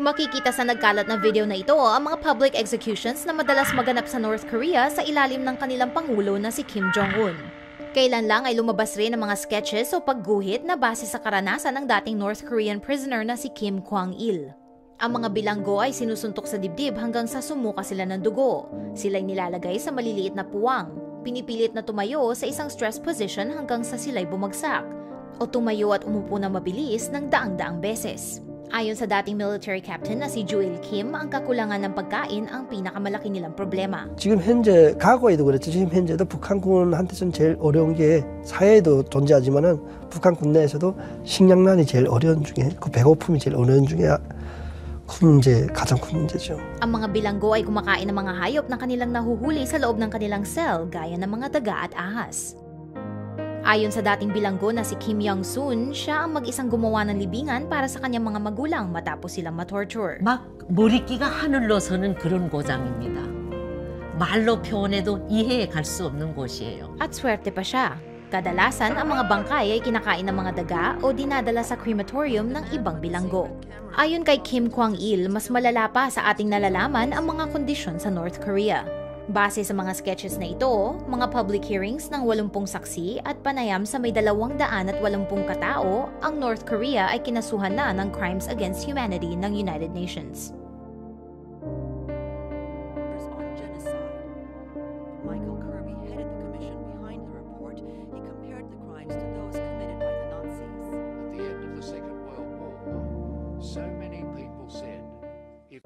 Makikita sa nagkalat na video na ito ang mga public executions na madalas maganap sa North Korea sa ilalim ng kanilang pangulo na si Kim Jong-un. Kailan lang ay lumabas rin ang mga sketches o pagguhit na base sa karanasan ng dating North Korean prisoner na si Kim Kwang-il. Ang mga bilanggo ay sinusuntok sa dibdib hanggang sa sumuka sila ng dugo. Sila'y nilalagay sa maliliit na puwang. Pinipilit na tumayo sa isang stress position hanggang sa sila'y bumagsak. O tumayo at umupo na mabilis ng daang-daang beses. Ayon sa dating military captain na si Joel Kim, ang kakulangan ng pagkain ang pinakamalaki nilang problema. 지금 현재 과거에도 그랬죠. 지금 현재도 북한군한테서는 제일 어려운 게 사회에도 존재하지만은 북한군 내에서도 식량난이 제일 어려운 중에 그 배고픔이 제일 어려운 중에 큰 문제 가장 큰 문제죠. Ang mga bilanggo ay kumakain ng mga hayop na kanilang nahuhuli sa loob ng kanilang cell gaya ng mga daga at ahas. Ayon sa dating bilanggo na si Kim Young-soon, siya ang mag-isang gumawa ng libingan para sa kanyang mga magulang matapos silang matorture. 막 머리끼가 하늘로 서는 그런 고장입니다. 말로 표현해도 이해해 갈 수 없는 곳이에요. At swerte pa siya. Kadalasan, ang mga bangkay ay kinakain ng mga daga o dinadala sa crematorium ng ibang bilanggo. Ayon kay Kim Kwang-il, mas malala pa sa ating nalalaman ang mga kondisyon sa North Korea. Base sa mga sketches na ito, mga public hearings ng 80 saksi at panayam sa may 280 katao, ang North Korea ay kinasuhan na ng Crimes Against Humanity ng United Nations. So many people said, if...